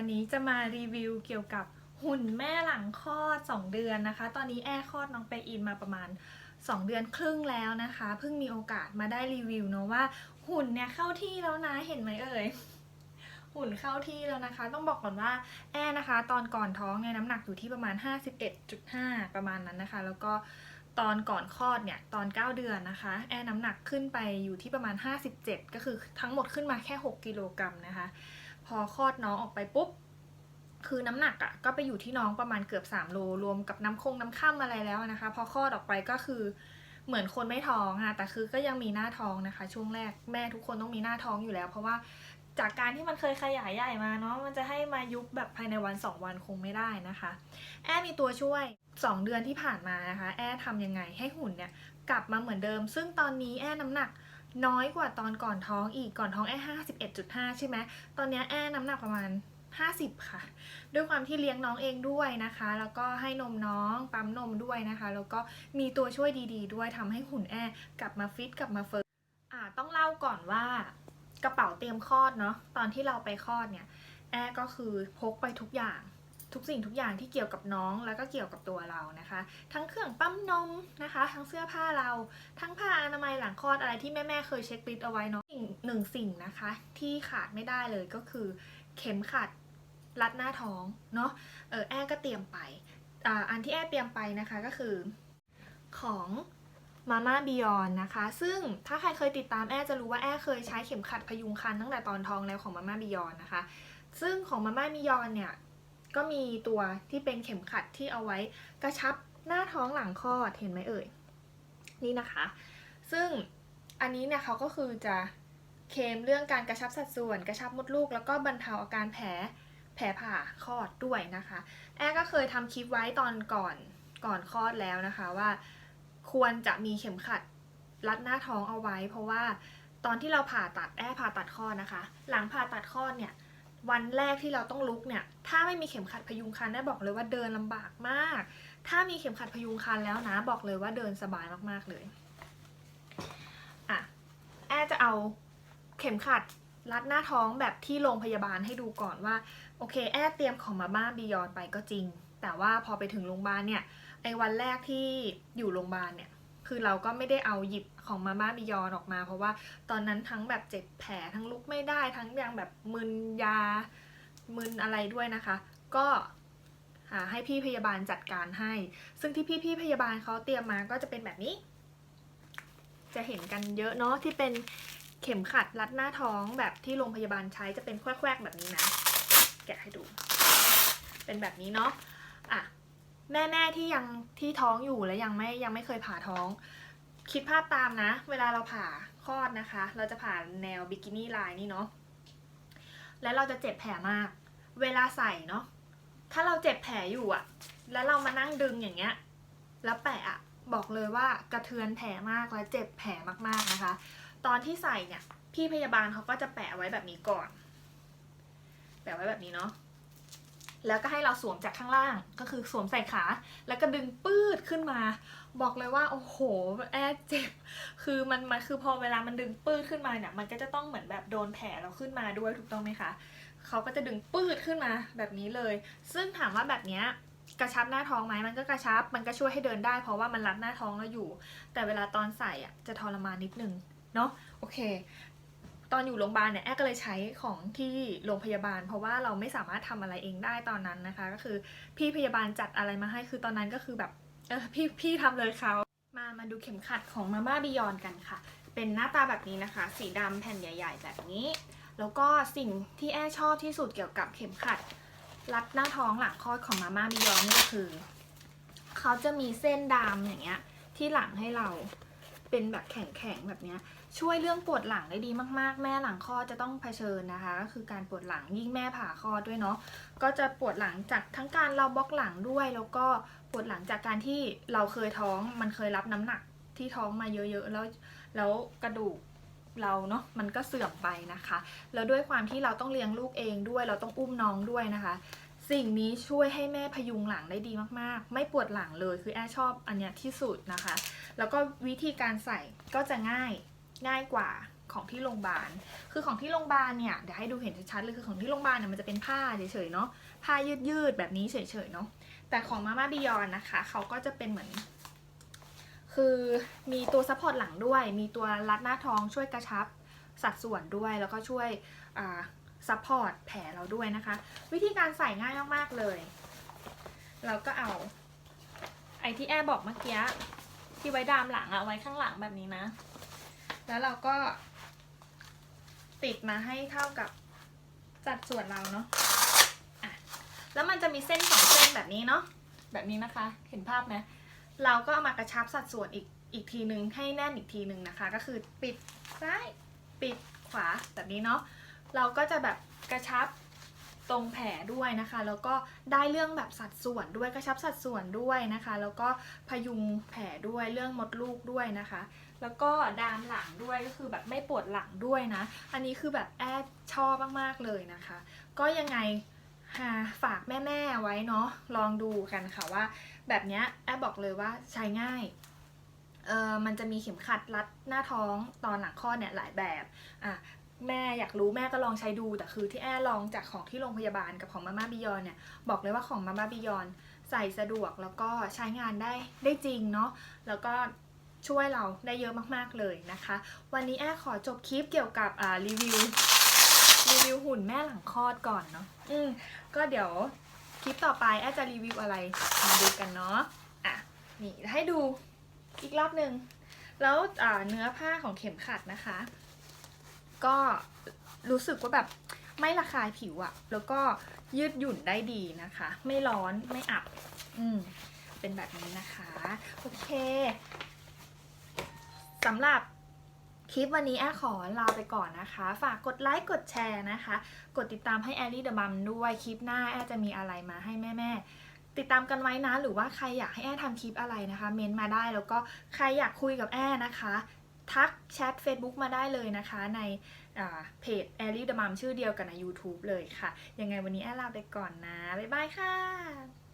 วันนี้จะมารีวิวเกี่ยวกับหุ่นแม่หลังคลอด 2 เดือนนะคะ ตอนนี้แอร์คลอดน้องไปอินมาประมาณ 2 เดือนครึ่งแล้วนะคะ เพิ่งมีโอกาสมาได้รีวิวเนาะว่าหุ่นเนี่ยเข้าที่แล้วนะเห็นไหมเอ่ย หุ่นเข้าที่แล้วนะคะ ต้องบอกก่อนว่าแอร์นะคะ ตอนก่อนท้องเนี่ยน้ำหนักอยู่ที่ประมาณ 51.5 ประมาณนั้นนะคะ แล้วก็ตอนก่อนคลอดเนี่ยตอน 9 เดือนนะคะ แอร์น้ำหนักขึ้นไปอยู่ที่ประมาณ 57 ก็คือทั้งหมดขึ้นมาแค่ 6 กิโลกรัมนะคะ พอคลอดน้องออกไปปุ๊บ คือน้ำหนักอะ่ะก็ไปอยู่ที่น้องประมาณเกือบ3โลรวมกับน้ำคงน้ำค่ำอะไรแล้วนะคะ พอคลอดออกไปก็คือเหมือนคนไม่ท้องค่ะแต่คือก็ยังมีหน้าท้องนะคะ ช่วงแรกแม่ทุกคนต้องมีหน้าท้องอยู่แล้ว เพราะว่าจากการที่มันเคยขยายใหญ่มาเนาะมันจะให้มายุบแบบภายในวัน 2 วันคงไม่ได้นะคะ แอมีตัวช่วย 2 เดือนที่ผ่านมานะคะ แอร์ทำยังไงให้หุ่นเนี่ยกลับมาเหมือนเดิม ซึ่งตอนนี้แอน้ำหนัก น้อยกว่าตอนก่อนท้องอีกก่อนท้องแอร์51.5ใช่ไหมตอนนี้แอร์น้ำหนักประมาณ50ค่ะ ด้วยความที่เลี้ยงน้องเองด้วยนะคะ แล้วก็ให้นมน้องปั๊มนมด้วยนะคะ แล้วก็มีตัวช่วยดีๆ ด้วยทำให้หุ่นแอร์กลับมาฟิตกลับมาเฟิร์มอ่าต้องเล่าก่อนว่ากระเป๋าเตรียมคลอดเนาะตอนที่เราไปคลอดเนี่ยแอร์ก็คือพกไปทุกอย่าง ทุกสิ่งทุกอย่างที่เกี่ยวกับน้องแล้วก็เกี่ยวกับตัวเรานะคะ ทั้งเครื่องปั๊มนมนะคะ ทั้งเสื้อผ้าเรา ทั้งผ้าอนามัยหลังคลอดอะไรที่แม่ๆเคยเช็คลิสต์เอาไว้เนาะสิ่งหนึ่งสิ่งนะคะ ที่ขาดไม่ได้เลยก็คือเข็มขัดรัดหน้าท้องเนาะเออแอร์ก็เตรียมไปออันที่แอร์เตรียมไปนะคะก็คือของมาม่าบิยอนนะคะ ซึ่งถ้าใครเคยติดตามแอร์จะรู้ว่าแอร์เคยใช้เข็มขัดพยุงครรภ์ตั้งแต่ตอนท้องแล้วของมาม่าบิยอนนะคะ ซึ่งของมาม่าบิยอนเนี่ย ก็มีตัวที่เป็นเข็มขัดที่เอาไว้กระชับหน้าท้องหลังคลอดเห็นไหมเอ่ย นี่นะคะ ซึ่งอันนี้เนี่ยเขาก็คือจะเคมเรื่องการกระชับสัดส่วน กระชับมดลูก แล้วก็บรรเทาอาการแผลแผลผ่าคลอดด้วยนะคะ แอร์ก็เคยทำคลิปไว้ตอนก่อนก่อนคลอดแล้วนะคะว่าควรจะมีเข็มขัดรัดหน้าท้องเอาไว้ เพราะว่าตอนที่เราผ่าตัดแอร์ผ่าตัดคลอดนะคะ หลังผ่าตัดคลอดเนี่ย วันแรกที่เราต้องลุกเนี่ย ถ้าไม่มีเข็มขัดพยุงครรภ์ได้บอกเลยว่าเดินลำบากมาก ถ้ามีเข็มขัดพยุงครรภ์แล้วนะบอกเลยว่าเดินสบายมากๆเลยอะแอจะเอาเข็มขัดรัดหน้าท้องแบบที่โรงพยาบาลให้ดูก่อนว่า โอเค แอเตรียมของมาบ้านบียอนไปก็จริง แต่ว่าพอไปถึงโรงพยาบาลเนี่ยไอ้วันแรกที่อยู่โรงพยาบาลเนี่ย คือเราก็ไม่ได้เอาหยิบของมาม่าบิยอนออกมา เพราะว่าตอนนั้นทั้งแบบเจ็บแผลทั้งลุกไม่ได้ทั้งยังแบบมึนยามึนอะไรด้วยนะคะ ก็หาให้พี่พยาบาลจัดการให้ ซึ่งที่พี่พี่พยาบาลเขาเตรียมมาก็จะเป็นแบบนี้ จะเห็นกันเยอะเนาะที่เป็นเข็มขัดรัดหน้าท้องแบบที่โรงพยาบาลใช้จะเป็นแควกๆแบบนี้นะ แกะให้ดู เป็นแบบนี้เนาะอะ แม่ๆที่ยังที่ท้องอยู่และยังไม่ยังไม่เคยผ่าท้อง คิดภาพตามนะ เวลาเราผ่าคลอดนะคะ เราจะผ่าแนวบิกินี่ไลน์นี่เนาะแล้วเราจะเจ็บแผลมาก เวลาใส่เนาะถ้าเราเจ็บแผลอยู่อะแล้วเรามานั่งดึงอย่างเงี้ย แล้วแปะอะบอกเลยว่ากระเทือนแผลมากและเจ็บแผลมากๆนะคะ ตอนที่ใส่เนี่ย พี่พยาบาลเขาก็จะแปะไว้แบบนี้ก่อน แปะไว้แบบนี้เนาะ แล้วก็ให้เราสวมจากข้างล่างก็คือสวมใส่ขา แล้วก็ดึงปืดขึ้นมา บอกเลยว่าโอ้โหแอดเจ็บ คือมันมันคือพอเวลามันดึงปืดขึ้นมาเนี่ยมันก็จะต้องเหมือนแบบโดนแผลเราขึ้นมาด้วยถูกต้องไหมคะเขาก็จะดึงปืดขึ้นมาแบบนี้เลย ซึ่งถามว่าแบบเนี้ยกระชับหน้าท้องไหมมันก็กระชับ มันก็ช่วยให้เดินได้ เพราะว่ามันรัดหน้าท้องเราอยู่ แต่เวลาตอนใส่อะจะทรมานนิดนึงเนาะโอเค ตอนอยู่โรงพยาบาลเนี่ยแอร์ก็เลยใช้ของที่โรงพยาบาล เพราะว่าเราไม่สามารถทำอะไรเองได้ตอนนั้นนะคะ ก็คือพี่พยาบาลจัดอะไรมาให้คือตอนนั้นก็คือแบบเออพี่พี่ทำเลยเขามามาดูเข็มขัดของมาม่าบิยอนกันค่ะ เป็นหน้าตาแบบนี้นะคะ สีดำแผ่นใหญ่ ๆ แบบนี้ แล้วก็สิ่งที่แอร์ชอบที่สุดเกี่ยวกับเข็มขัด รัดหน้าท้องหลังคลอดของมาม่าบิยอนก็คือเขาจะมีเส้นดามอย่างเงี้ยที่หลังให้เรา เป็นแบบแข็งๆแบบนี้ช่วยเรื่องปวดหลังได้ดีมากๆ แม่หลังคลอดจะต้องเผชิญนะคะ ก็คือการปวดหลังยิ่งแม่ผ่าคลอดด้วยเนาะก็จะปวดหลังจากทั้งการเราบล็อกหลังด้วย แล้วก็ปวดหลังจากการที่เราเคยท้องมันเคยรับน้ำหนักที่ท้องมาเยอะๆแล้วแล้วกระดูกเราเนาะมันก็เสื่อมไปนะคะ แล้วด้วยความที่เราต้องเลี้ยงลูกเองด้วย เราต้องอุ้มน้องด้วยนะคะ สิ่งนี้ช่วยให้แม่พยุงหลังได้ดีมากๆ ไม่ปวดหลังเลยคือแอชอบอันเนี้ยที่สุดนะคะ แล้วก็วิธีการใส่ก็จะง่ายง่ายกว่าของที่โรงพยาบาล คือของที่โรงพยาบาลเนี่ยเดี๋ยวให้ดูเห็นชัดๆเลยคือของที่โรงพยาบาลเนี่ยมันจะเป็นผ้าเฉยๆเนาะผ้ายืดๆแบบนี้เฉยๆเนาะแต่ของมาม่าบิยอนนะคะเขาก็จะเป็นเหมือนคือมีตัวซัพพอร์ตหลังด้วย มีตัวรัดหน้าท้องช่วยกระชับสัดส่วนด้วยแล้วก็ช่วย ซัพพอร์ตแผลเราด้วยนะคะ วิธีการใส่ง่ายมากๆเลย เราก็เอา ไอที่แอร์บอกเมื่อกี้ที่ไว้ดามหลังอะไว้ข้างหลังแบบนี้นะ แล้วเราก็ ติดมาให้เท่ากับสัดส่วนเราเนาะะแล้วมันจะมีเส้นสองเส้นแบบนี้เนาะแบบนี้นะคะ เห็นภาพไหมเราก็เอามากระชับสัดส่วนอีกอีกทีนึงให้แน่นอีกทีนึงนะคะ ก็คือปิดซ้ายปิดขวาแบบนี้เนาะ เราก็จะแบบกระชับตรงแผลด้วยนะคะ แล้วก็ได้เรื่องแบบสัดส่วนด้วยกระชับสัดส่วนด้วยนะคะ แล้วก็พยุงแผลด้วยเรื่องมดลูกด้วยนะคะ แล้วก็ดามหลังด้วยก็คือแบบไม่ปวดหลังด้วยนะ อันนี้คือแบบแอดชอบมากๆเลยนะคะ ก็ยังไงฝากแม่ๆไว้เนาะลองดูกันค่ะว่า แบบเนี้ยแอดบอกเลยว่าใช้ง่ายเออมันจะมีเข็มขัดรัดหน้าท้องตอนหลังคลอดเนี่ยหลายแบบอะ แม่อยากรู้แม่ก็ลองใช้ดู แต่คือที่แอลองจากของที่โรงพยาบาลกับของมาม่าบิยอนเนี่ยบอกเลยว่าของมาม่าบิยอนใส่สะดวกแล้วก็ใช้งานได้ได้จริงเนาะแล้วก็ช่วยเราได้เยอะมากๆเลยนะคะ วันนี้แอขอจบคลิปเกี่ยวกับอ่ารีวิวรีวิวหุ่นแม่หลังคลอดก่อนเนาะอืมก็เดี๋ยวคลิปต่อไปแอจะรีวิวอะไรมาดูกันเนาะอะนี่ให้ดูอีกรอบหนึ่งแล้วเนื้อผ้าของเข็มขัดนะคะ ก็รู้สึกว่าแบบไม่ระคายผิวอะแล้วก็ยืดหยุ่นได้ดีนะคะ ไม่ร้อนไม่อับ อืม เป็นแบบนี้นะคะ โอเคสำหรับคลิปวันนี้แอรขอลาไปก่อนนะคะ ฝากกดไลค์กดแชร์นะคะ กดติดตามให้แอลลี่เดอะมัมด้วยคลิปหน้าแอรจะมีอะไรมาให้แม่ๆติดตามกันไว้นะ หรือว่าใครอยากให้แอรทำคลิปอะไรนะคะ เมนมาได้แล้วก็ใครอยากคุยกับแอรนะคะ ทักแชท Facebook มาได้เลยนะคะในเพจแอลลี่เดอะมัมชื่อเดียวกันใน YouTube เลยค่ะ ยังไงวันนี้แอลลาไปก่อนนะ บ๊ายบายค่ะ